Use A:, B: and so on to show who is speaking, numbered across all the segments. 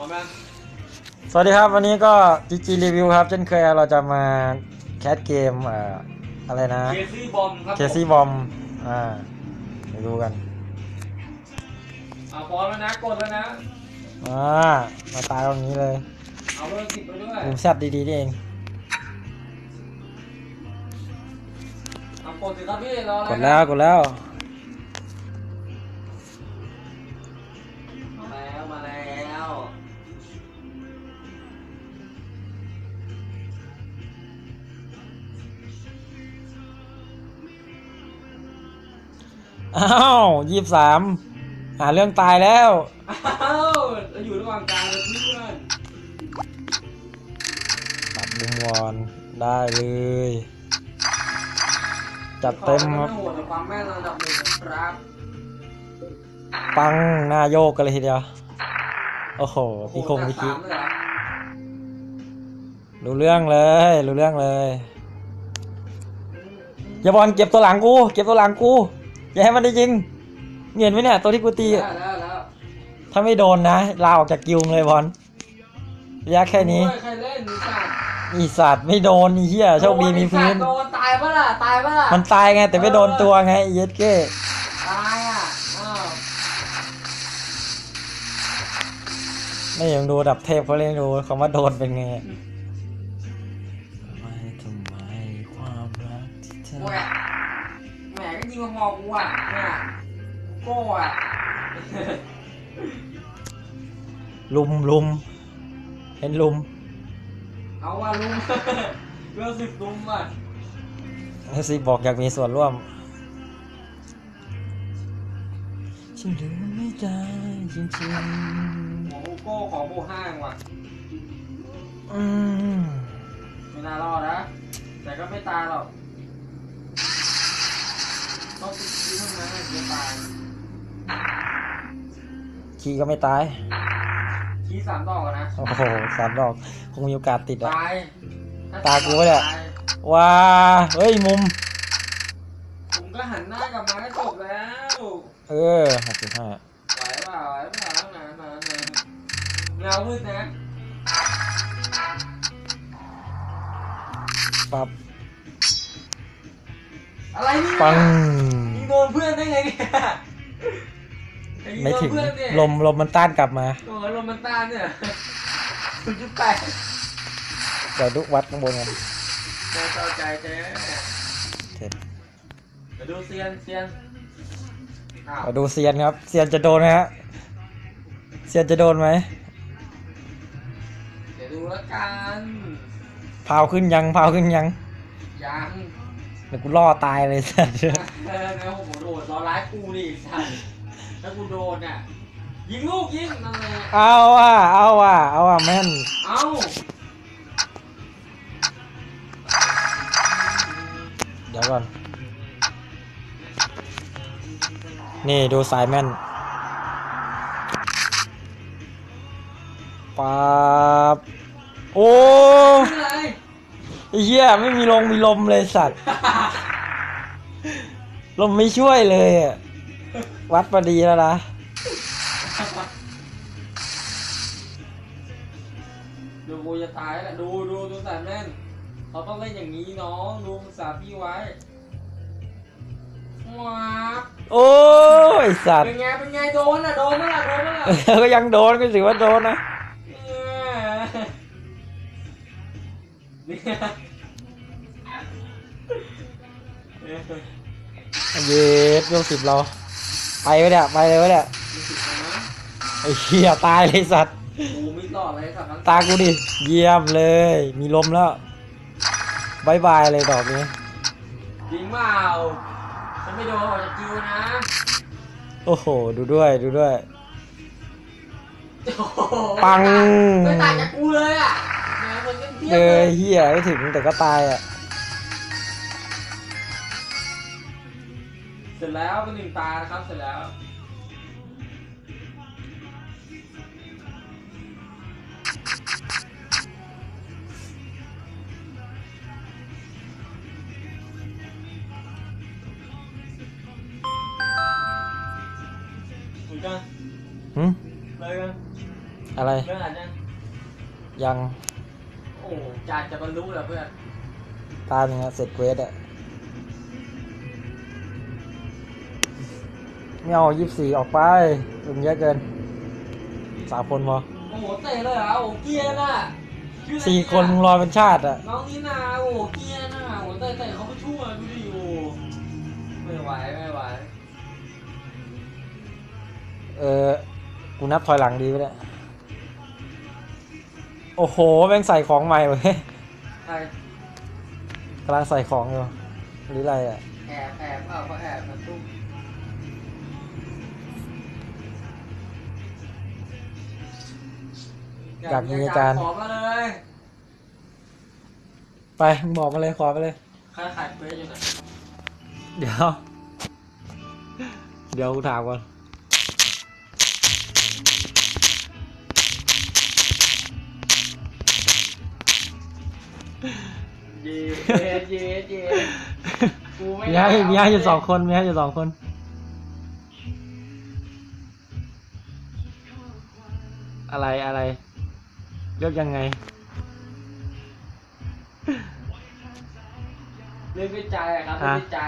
A: ร้อมยัง
B: สวัสดีครับ วันนี้ก็ GG Review ครับ เช่นเคยเราจะมาแคสเกมเอ่ออะไรนะ
A: เคซี่บอมครับ
B: เคซี่บอมอ่าไปดูกัน
A: อ่าพร้อมแล้วนะกดแล้วนะ
B: อ่ามาตายตรงนี้เลย
A: เอาเบอร์สิบไปด้วย
B: มุมแซดดีๆนี่เอง
A: เอากดสิครับพี่รออะไร
B: กดแล้วกดแล้ว อ้าวยี่สามหาเรื่องตายแล้ว
A: อ้าวเราอยู่ระหว่างกลางเลยเพื่อน
B: ตัดมุมวอนได้เลย จัดเต็ม
A: ข
B: ค
A: อ
B: รับ
A: ให้โหดแต่ความแม่นระดับหนึ่งนะครับ
B: ปังหน้าโยกกันเลยทีเดียว โอ้โห พี่คงพี่คิ
A: โหดแต่สามเลยเหรอ
B: รู้เรื่องเลย รู้เรื่องเลยอย่าบอลเก็บตัวหลังกู เก็บตัวหลังกู อย่าให้มันได้ยิงเห็นไหมเนี่ยตัวที่กูตี
A: แล้วแล้วแล้ว
B: ถ้าไม่โดนนะลาออกจากกิวเลยบอลระยะแค่นี้
A: โอ้ยใครเล่นมีสัตว์
B: อีสัตว์ไม่โดนอีเหี้ยโชคดีมีพื้น
A: โดนตายปะล่ะตายปะล่ะ
B: มันตายไงแต่ไม่โดนตัวไงไอ้เย็ดเก้
A: ตายอะอ้าว
B: ไม่ยังดูดับเทพเขาเล่นดูคำว่าโดนเป็นไงไม่ทำไมความรักที่เธอ
A: แหวะแหมก็ ยิงมาพอกูอะเนี่ยโก้อะ
B: ลุมลุมเห็นลุม
A: เอาว่าลุงเรื่องสิบลุงอะ
B: เอซีบอกอยากมีส่วนร่วมฉันลืมไม่ได้จริง
A: หมอกูโก้ขอโบห้างว่ะ
B: ๆอืม
A: ไม่น่ารอดนะแต่ก็ไม่ตายหรอกต้องไปซื้อเท่านั้นถึงจะตาย
B: ขี่ก็ไม่ตาย
A: ขี้สามดอกอะนะ
B: โอ้โหสามดอก คงมีโอกาสติดอะ
A: ตาย
B: ตากูปะเนี่ย
A: ตา
B: ว้า เฮ้ยมุม
A: ผมก็หันหน้ากลับมาก็จบแล้ว
B: เออหกสิบห้า
A: ไหวเปล่าไหวเปล่าหนาหนาหนาเงามืดนะ
B: ปั๊บ
A: อะไรเนี่ย
B: ปัง
A: ยิงโดนเพื่อนได้ไงเนี่ยยิง
B: ไม่
A: โดน
B: ถึง
A: เพื่อนเนี่ย
B: ลมลมมันต้านกลับมา
A: โอ้ยลมมันต้านเนี่ยคุณจุดแปด
B: เดี๋ยวดูวัดข้างบนกัน
A: ใจเข้าใจเจ๊
B: เสร็จ
A: เดี๋ยวดูเซียนเซียนอ้าว
B: มาดูเซียนครับ เซียนจะโดนไหมฮะ เซียนจะโดนไหม
A: เดี๋ยวดูแล้วกัน
B: พาวขึ้นยัง พาวขึ้นยัง
A: ยัง
B: เดี๋ยวกูล่อตายเลยสัตว์
A: เออแล้วผมโดดรอร้ายกูนี่สันถ้ากูโดนน่ะยิงลูกยิงนั่นแหละ
B: เอาว่ะเอาว่ะเอาว่ะแม่น
A: เอ้า
B: เดี๋ยวก่อน นี่ดูสายแม่นปั๊บโอ้
A: ไม่เป็น ไร
B: ไอ้เหี้ยไม่มีลงมีลมเลยสัตว์ ลมไม่ช่วยเลยอะวัดมาดีแล้วนะ
A: ดูกูจะตายแล้วดูดูดูสายแม่นเขาต้องเล่นอย่างนี้น้องดูภาษาพี่ไว้ว้าบ
B: โอ้ยสัตว์
A: เป็นไงเป็นไงโดนอะโดนมั้ยล่ะโดนมั้ยล่ะ
B: ก็ยังโดนก็ถือว่าโดนนะ
A: เนี่ย
B: เย็ดยกสิบเรา ไปไว้เนี่ยไปเลยวะเนี่ยไอ้เหี้ยตายเลยสัตว์
A: กูไม่รอดเลยครับทั้ง
B: ตากูดิ เยี่ยมเลย มีลมแล้วบายบายเลยดอกนี้
A: จริงเปล่าฉันไม่โดนออกจากคิวนะ
B: โอ้โห ดูด้วยดูด้วย
A: โอ้โห
B: ปัง
A: ไม่ต่างจากกูเลยอะแหมมัน เป็นเทียบ
B: เอ
A: เล
B: อยเหี้ยไม่ถึงแต่ก็ตายอะ
A: เสร็จแล้วเป็นหนึ่งตานะครับ เสร็จแล้ว เหมือนกัน
B: หืม
A: เลยกัน
B: อะไร
A: เพื่อนยัง
B: ยัง
A: โอ้จานจะบรรลุแล้วเพื่อน
B: ตาหนึ่งอะเสร็จเควสอะไม่เอายี่สี่ออกไปลุงเยอะเกินสามคนพอ
A: โอ้โหเตะเลยเหรอโอ้เกียร์น่ะชื่ออะไร
B: สี่
A: เย
B: คนมึงรอเป็นชาติอะ
A: น้องนี่นาโอ้เกียร์น่ะโอ้เตะเตะเขาไม่ช่วยดูดิโอ้ไม่ไหวไม่ไหว
B: เออกูนับถอยหลังดีไปเนี่ย โอ้โห แม่งใส่ของใหม่เว้ย
A: ใคร
B: กำลังใส่ของอยู่หรืออะไรอะ
A: แอบแอบเปล่าเขาแอบมาตุ้ม
B: อยากมีอาจารย์
A: ขอมาเลย
B: ไปมึงบอกมาเลยขอไปเลย
A: ใครขายเฟซอยู่ไหน
B: เดี๋ยว เดี๋ยวกูถามก่อน
A: เย็ดเย็ดเย็ดกูไม่
B: มีให้มีให้อยู่สองคนมีให้อยู่สองคนอะไรอะไรเลือกยังไง
A: เลือกด้วยใจอะครับเลือกด้วยใจ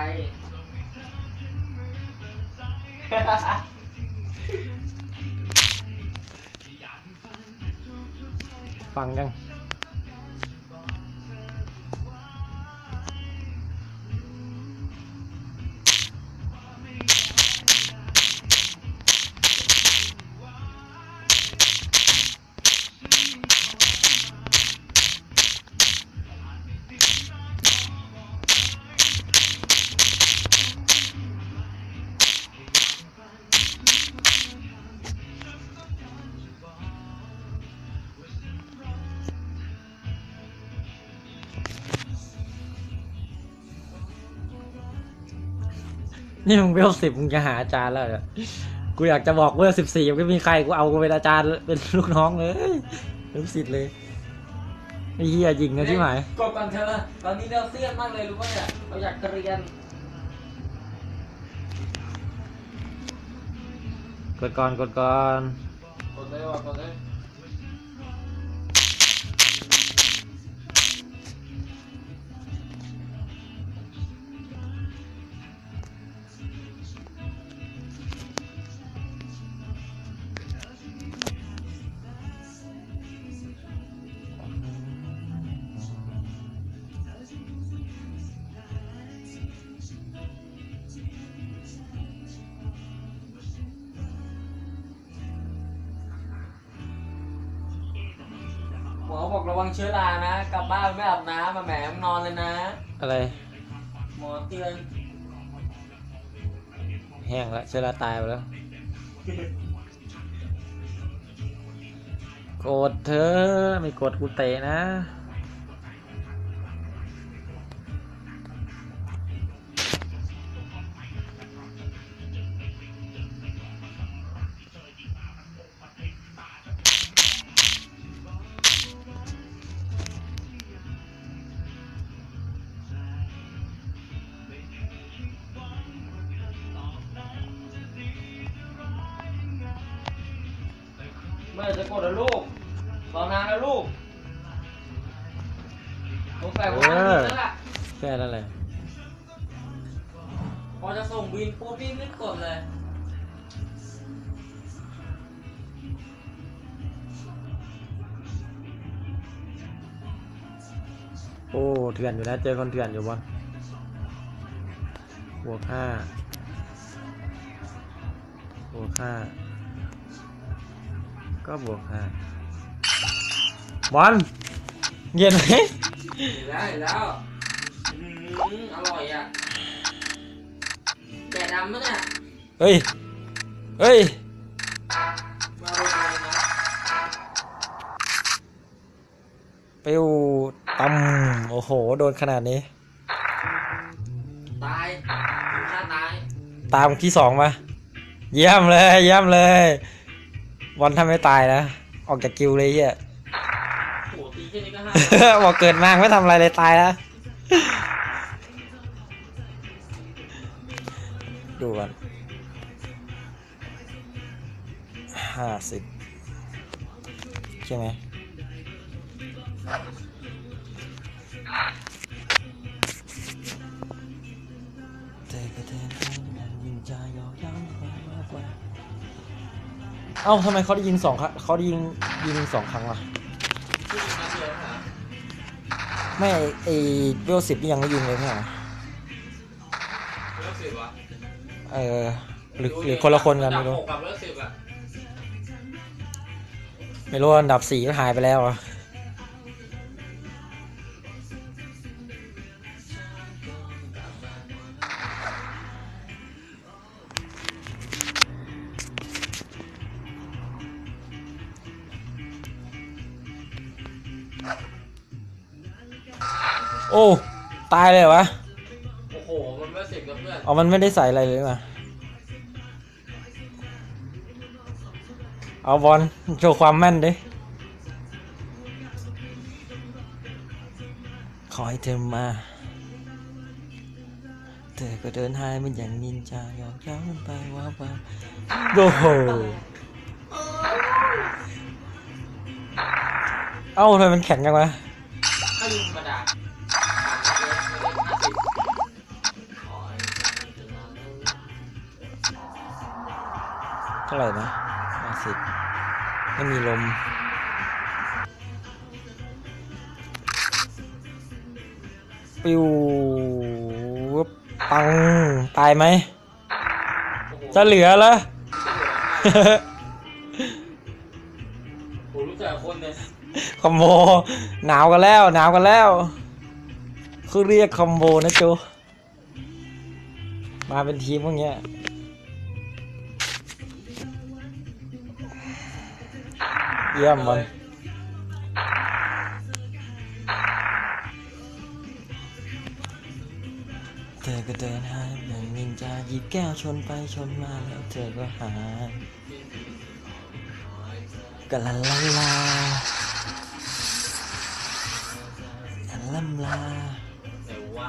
B: ฟังยัง นี่มึงเวลสิบมึงจะหาอาจารย์แล้วเหรอกูอยากจะบอกเวลสิบสี่ยังไม่มีใครกูเอากูเป็นอาจารย์เป็นลูกน้องเลยลูกศิษย์เลยไอ้เหี้ยยิงนะที่หมาย
A: กดก่อนเธอตอนนี้เราเสียนมากเลยรู้ป่ะเนี่ยเราอยากเรียน
B: กดก่อนกดก่อน
A: กดเลยว่ะกดเลย มอบอกระวังเชื้อรานะ กลับบ้านไม่อาบน้ำมาแหมมนอนเลยนะ
B: อะไร
A: หมอเตือน
B: แห้งแล้วเชื้อราตายไปแล้วกดเธอะไม่กดกูเตะนะ
A: เมื่อไหร่จะกดแล้วลูกรอนานแล้วลูกสงสัยว่าบินแล้วล่ะ
B: แค่นั้นแหละ
A: พอจะส่งบินปุ๊บพี่รีบกดเลย
B: โอ้เถื่อนอยู่นะเจอคนเถื่อนอยู่บอลบวกห้าบวกห้า ก็บวกห้าบอลเย็นไหม
A: เห็นแล้วเห็นแล้วอืมอร่อยอะแกะดำมะเนี่ย
B: เฮ้ย เฮ้ย
A: มาเอาไปนะ
B: ปิวตำโอ้โห โดนขนาดนี้
A: ตายฆ่าตาย
B: ตามที่สองมา เยี่ยมเลย เยี่ยมเลย บอลทำไม่ตายนะ ออกจากกิวเลยเหี้ย
A: โหตีแค่นี้ก็ห้า
B: บอกเกิดมาไม่ทำอะไรเลยตายแล้วดูกันห้าสิบช่ไหมเธอก็เธอนั้นยิงใจยอกย้ำไปมากกว่า เอ้าทำไมเขาได้ยิงสองครั้งเขาได้ยิงยิงสองครั้งวะ
A: ที่มีนัดเดียวเหรอ
B: ไม่ไอไอเวลสิบนี่ยังไม่ยิงเลยใช่ไหม
A: เลิกสิบวะ
B: เออหรือหรือคนละคนกัน
A: อั
B: ไม่
A: ดับ
B: รู้
A: หกกับเลิกสิบอะ
B: ไม่รู้ว่าอันดับสี่ก็หายไปแล้วอะ โอ้ ตายเลยเหรอวะ
A: โอ้โห มันเลิกสิบกับเพื่อน
B: อ๋อ มันไม่ได้ใส่อะไรเลยมาเอาบอลโชว์ความแม่นดิ ขอให้เธอมา เธอก็เดินหายมันอย่างนินจาหยอกเย้ามันไปว่าไปโอ้โห เอ้าทำไมมันแข็งจังวะ
A: ถ้ายิงธรรมดา
B: ท่าไหร่นะห้าสิบไม่มีลม ปิวปัง ตายไหม จะเหลือเหรอ
A: โอ้โหรู้จักคนเลย
B: คอมโบ หนาวกันแล้ว หนาวกันแล้ว คือเรียกคอมโบนะจูมาเป็นทีมพวกเนี้ย เยี่ยมมันเธอก็เดินหายอย่างนินจาหยิบแก้วชนไปชนมาแล้วเธอก็หายกะละลาลาอะล่ำลา
A: แต่ว่า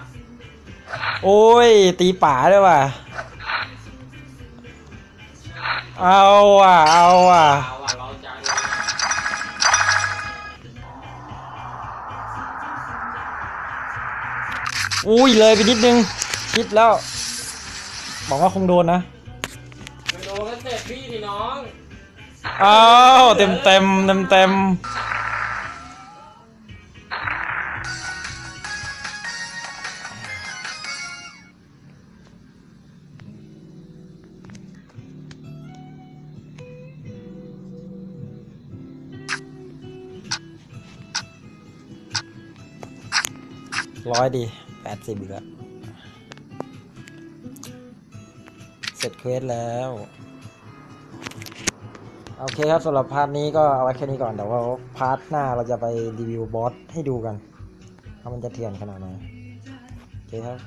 B: โอ้ย ตีป่าด้วยว่ะ เอาว่ะ เอาว่ะ อุ้ยเลยไปนิดนึง คิดแล้ว บอกว่าคงโดนนะ
A: ไม่โดนก็เสร็จพี่ดิน้อง
B: อ้าวเต็มเต็มเต็มเต็มร้อยดี แปดสิบอีกแล้ว เสร็จเควสแล้ว โอเคครับสำหรับพาร์ทนี้ก็เอาไว้แค่นี้ก่อนแต่ว่าพาร์ทหน้าเราจะไปรีวิวบอสให้ดูกันว่ามันจะเถื่อนขนาดไหน โอเคครับ